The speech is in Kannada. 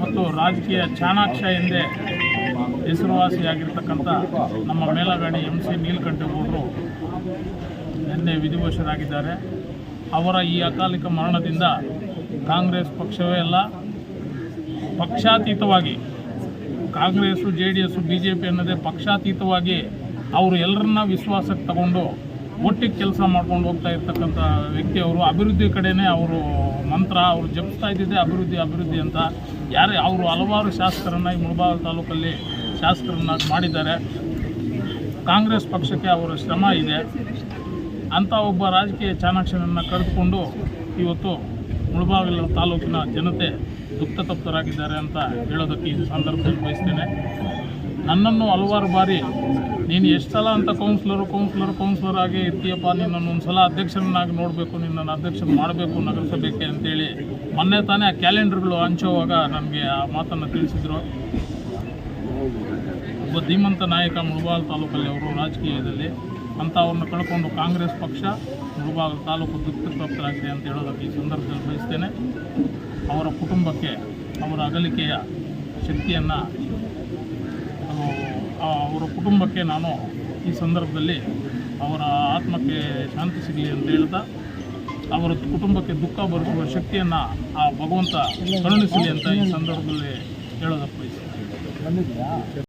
ಮತ್ತು ರಾಜಕೀಯ ಚಾಣಾಕ್ಷ ಎಂದೇ ಹೆಸರುವಾಸಿಯಾಗಿರ್ತಕ್ಕಂಥ ನಮ್ಮ ಮೇಲಗಾಡಿ ಎಂ ಸಿ ನೀಲಕಂಠೇಗೌಡರು ನಿನ್ನೆ ವಿಧಿವಶರಾಗಿದ್ದಾರೆ. ಅವರ ಈ ಅಕಾಲಿಕ ಮರಣದಿಂದ ಕಾಂಗ್ರೆಸ್ ಪಕ್ಷವೇ ಅಲ್ಲ, ಪಕ್ಷಾತೀತವಾಗಿ Congress, J D S, B J P ಅನ್ನೋದೇ ಪಕ್ಷಾತೀತವಾಗಿ ಅವರು ಎಲ್ಲರನ್ನ ವಿಶ್ವಾಸಕ್ಕೆ ತಗೊಂಡು ಒಟ್ಟಿಗೆ ಕೆಲಸ ಮಾಡ್ಕೊಂಡು ಹೋಗ್ತಾ ಇರ್ತಕ್ಕಂಥ ವ್ಯಕ್ತಿ ಅವರು. ಅಭಿವೃದ್ಧಿ ಕಡೆನೇ ಅವರು ಮಂತ್ರ, ಅವರು ಜಪಿಸ್ತಾ ಇದ್ದಿದ್ದೆ ಅಭಿವೃದ್ಧಿ ಅಭಿವೃದ್ಧಿ ಅಂತ ಯಾರೇ, ಅವರು ಹಲವಾರು ಶಾಸಕರನ್ನು ಈ ಮುಳಬಾಗ ತಾಲೂಕಲ್ಲಿ ಶಾಸಕರನ್ನಾಗಿ ಮಾಡಿದ್ದಾರೆ. ಕಾಂಗ್ರೆಸ್ ಪಕ್ಷಕ್ಕೆ ಅವರ ಶ್ರಮ ಇದೆ. ಅಂಥ ಒಬ್ಬ ರಾಜಕೀಯ ಚಾಣಾಕ್ಷನನ್ನು ಕರೆದುಕೊಂಡು ಇವತ್ತು ಮುಳಬಾಗಿಲು ತಾಲೂಕಿನ ಜನತೆ ದುಃಖ ತಪ್ತರಾಗಿದ್ದಾರೆ ಅಂತ ಹೇಳೋದಕ್ಕೆ ಈ ಸಂದರ್ಭದಲ್ಲಿ ಬಯಸ್ತೇನೆ. ನನ್ನನ್ನು ಹಲವಾರು ಬಾರಿ ನೀನು ಎಷ್ಟು ಸಲ ಅಂತ ಕೌನ್ಸಿಲರು ಕೌನ್ಸಿಲರ್ ಕೌನ್ಸಿಲರ್ ಆಗಿ ಇರ್ತೀಯಪ್ಪ ನಿನ್ನನ್ನು ಒಂದು ಸಲ ಅಧ್ಯಕ್ಷರನ್ನಾಗಿ ನೋಡಬೇಕು ನಿನ್ನನ್ನು ಅಧ್ಯಕ್ಷರು ಮಾಡಬೇಕು ನಗರಸಭೆಗೆ ಅಂತೇಳಿ ಮೊನ್ನೆ ತಾನೇ ಆ ಕ್ಯಾಲೆಂಡರ್ಗಳು ಹಂಚುವಾಗ ನನಗೆ ಆ ಮಾತನ್ನು ತಿಳಿಸಿದರು. ಒಬ್ಬ ಧೀಮಂತ ನಾಯಕ ಮುಳಬಾಲ್ ತಾಲೂಕಲ್ಲಿ ಅವರು ರಾಜಕೀಯದಲ್ಲಿ ಅಂಥವ್ರನ್ನ ಕಳ್ಕೊಂಡು ಕಾಂಗ್ರೆಸ್ ಪಕ್ಷ ಮುಳಬಾಗ ತಾಲೂಕು ದುಃಖಪ್ರಾಪ್ತರಾಗಿದೆ ಅಂತ ಹೇಳೋದಕ್ಕೆ ಈ ಸಂದರ್ಭದಲ್ಲಿ ಬಯಸ್ತೇನೆ. ಅವರ ಕುಟುಂಬಕ್ಕೆ, ಅವರ ಅಗಲಿಕೆಯ ಶಕ್ತಿಯನ್ನು ಅವರ ಕುಟುಂಬಕ್ಕೆ ನಾನು ಈ ಸಂದರ್ಭದಲ್ಲಿ ಅವರ ಆತ್ಮಕ್ಕೆ ಶಾಂತಿ ಸಿಗಲಿ ಅಂತ ಹೇಳ್ತಾ, ಅವರ ಕುಟುಂಬಕ್ಕೆ ದುಃಖ ಬರುವ ಶಕ್ತಿಯನ್ನು ಆ ಭಗವಂತ ಕರುಣಿಸಲಿ ಅಂತ ಈ ಸಂದರ್ಭದಲ್ಲಿ ಬಯಸ್ತೇನೆ.